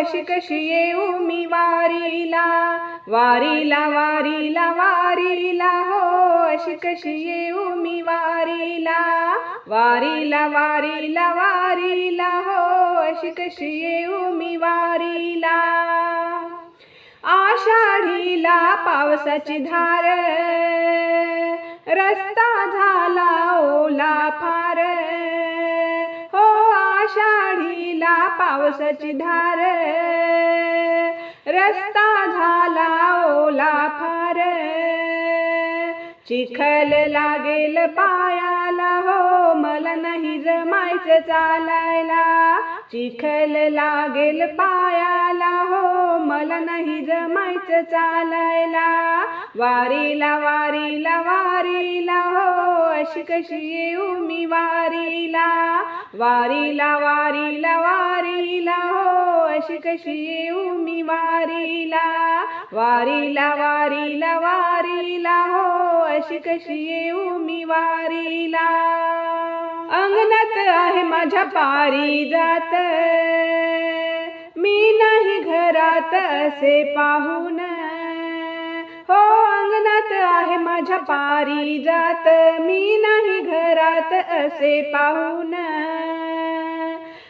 अशी कशी येऊ मी वारीला? वारीला वारीला वारीला हो अशी कशी येऊ मी वारीला? वारीला वारीला वारीला हो अशी कशी येऊ मी वारीला? आषाढीला पावसाची धार रस्ता झाला ओला फार पावसाची धार. रस्ता झाला ओला फार. चिखल लागेल पायाला हो मला नाही जमायचं चालायला. चिखल लागेल पायाला हो मला नाही जमायचं चालायला. वारीला वारीला वारीला हो अशी कशी येऊ मी वारीला? वारीला वारीला वारीला हो. अशी कशी येऊ मी वारीला? वारीला वारीला वारीला हो. अशी कशी येऊ मी वारीला? अंगणात आहे माझ्या पारी जात. मी नाही घरात असे पाहून हो अंगणात आहे माझ्या पारी जात. मी नाही घरात असे पाहून.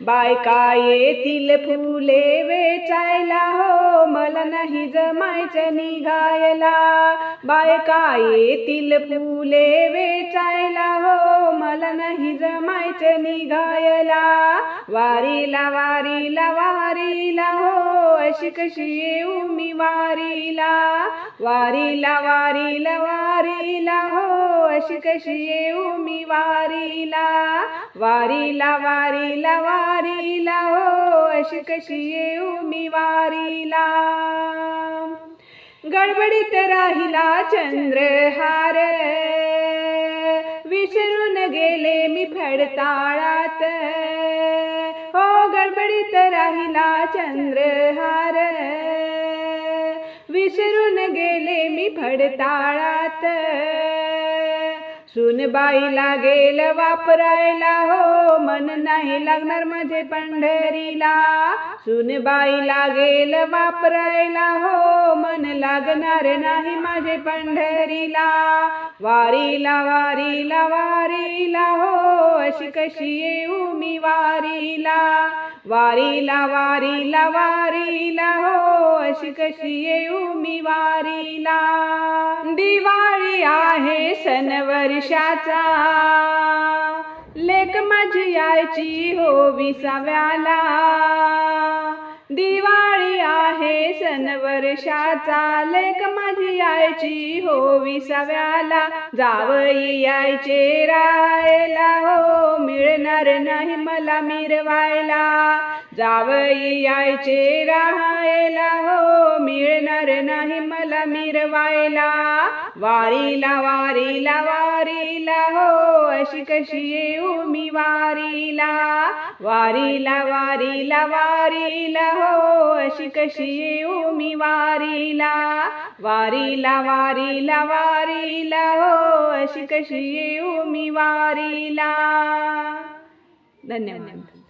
बायका येतील फुले वेचायला. हो मला नाही जमायचं निघायला. बायका येतील फुले वेचायला. हो जमायचं निघायला वारीला वारीला वारीला हो अशी कशी येऊ मी वारीला. वारीला वारीला वारीला हो अशी कशी येऊ मी वारीला. वारीला वारीला वारीला हो अशी कशी येऊ मी वारीला. गडबडीत राहिला चंद्रहार विसरून गेले मी फडताळात. हो गडबडीत राहिला चंद्रहार. विसरून गेले मी फडताळात. सुनबाईला गेलं वापरायला हो नाही लागणार माझे पंढरीला. सुनबाई लागेल वापरायला हो मन लागणार नाही माझे पंढरीला. वारीला वारीला वारीला हो अशी कशी येऊ मी वारीला. वारीला वारीला वारीला हो अशी कशी येऊ मी वारीला. दिवाळी आहे सण वर्षाचा. लेक माझी यायची हो विसाव्याला दिवाळी आहे सण वर्षाचा लेक माझी यायची हो विसाव्याला जावई यायचे रायला हो मिळणार नाही मला मिरवायला. जावई यायचे राहायला हो मिळणार नाही मला मिरवायला. वारीला वारीला वारीला हो अशी कशी येऊ मी वारीला. वारीला वारीला वारीला हो अशी कशी येऊ मी वारीला. वारीला वारीला वारीला हो अशी कशी येऊ मी वारीला. धन्यवाद.